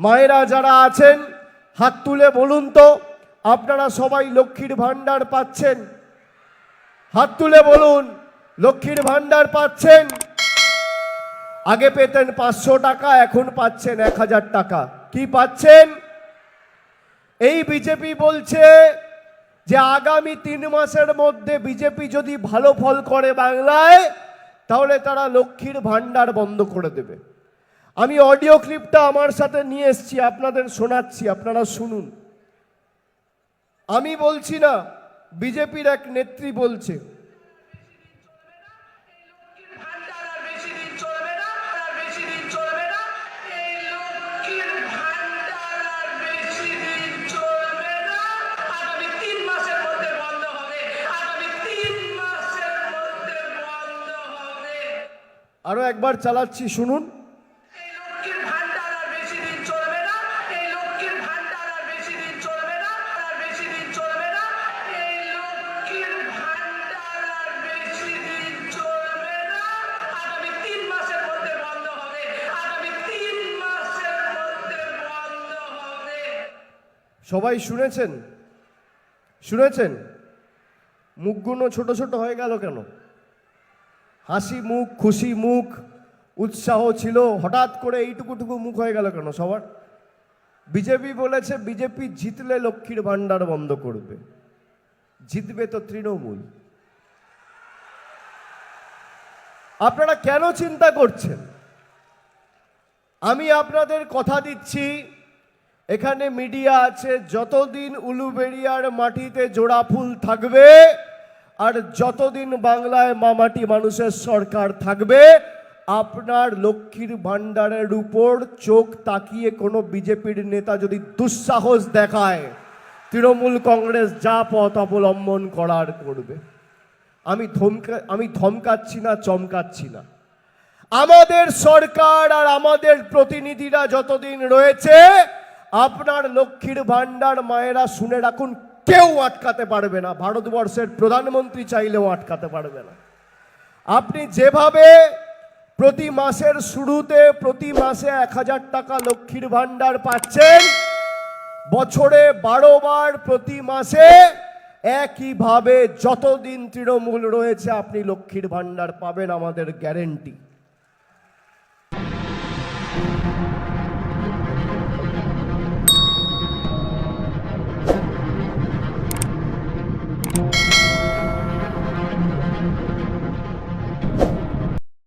মায়েরা যারা আছেন, হাত তুলে বলুন তো, আপনারা সবাই লক্ষ্মীর ভাণ্ডার পাচ্ছেন? হাত তুলে বলুন, লক্ষ্মীর ভাণ্ডার পাচ্ছেন? আগে পেতেন পাঁচশো টাকা, এখন পাচ্ছেন এক হাজার টাকা। কি পাচ্ছেন? এই বিজেপি বলছে যে আগামী তিন মাসের মধ্যে বিজেপি যদি ভালো ফল করে বাংলায়, তাহলে তারা লক্ষ্মীর ভাণ্ডার বন্ধ করে দেবে। আমি অডিও ক্লিপটা আমার সাথে নিয়ে এসেছি, আপনাদের শোনাচ্ছি, আপনারা শুনুন। আমি বলছি না, বিজেপির এক নেত্রী বলছে। ভান্ডার একবার চালাচ্ছি দিন সবাই শুনেছেন? শুনেছেন? মুখগুলো ছোট ছোট হয়ে গেল কেন? হাসি মুখ, খুশি মুখ, উৎসাহ ছিল, হঠাৎ করে এইটুকুটুকু মুখ হয়ে গেল কেন সবার? বিজেপি বলেছে, বিজেপি জিতলে লক্ষ্মীর ভাণ্ডার বন্ধ করবে। জিতবে তো তৃণমূল। আপনারা কেন চিন্তা করছেন? আমি আপনাদের কথা দিচ্ছি এখানে মিডিয়া আছে, যতদিন উলুবেড়িয়ার মাটিতে জোড়া ফুল থাকবে আর যতদিন বাংলায় মামাটি মানুষের সরকার থাকবে, আপনার লক্ষ্মীর ভাণ্ডারের উপর চোখ তাকিয়ে কোনো বিজেপির নেতা যদি দুঃসাহস দেখায়, তৃণমূল কংগ্রেস যা পথ অবলম্বন করার করবে। আমি ধমকা, আমি ধমকাচ্ছি না, চমকাচ্ছি না। আমাদের সরকার আর আমাদের প্রতিনিধিরা যতদিন রয়েছে আপনার লক্ষ্মীর ভাণ্ডার মায়েরা শুনে রাখুন, কেউ আটকাতে পারবে না। ভারতবর্ষের প্রধানমন্ত্রী চাইলেও আটকাতে পারবে না। আপনি যেভাবে প্রতি মাসের শুরুতে, প্রতি মাসে এক হাজার টাকা লক্ষ্মীর ভাণ্ডার পাচ্ছেন, বছরে বারো বার প্রতি মাসে একইভাবে যতদিন তৃণমূল রয়েছে, আপনি লক্ষ্মীর ভাণ্ডার পাবেন, আমাদের গ্যারেন্টি।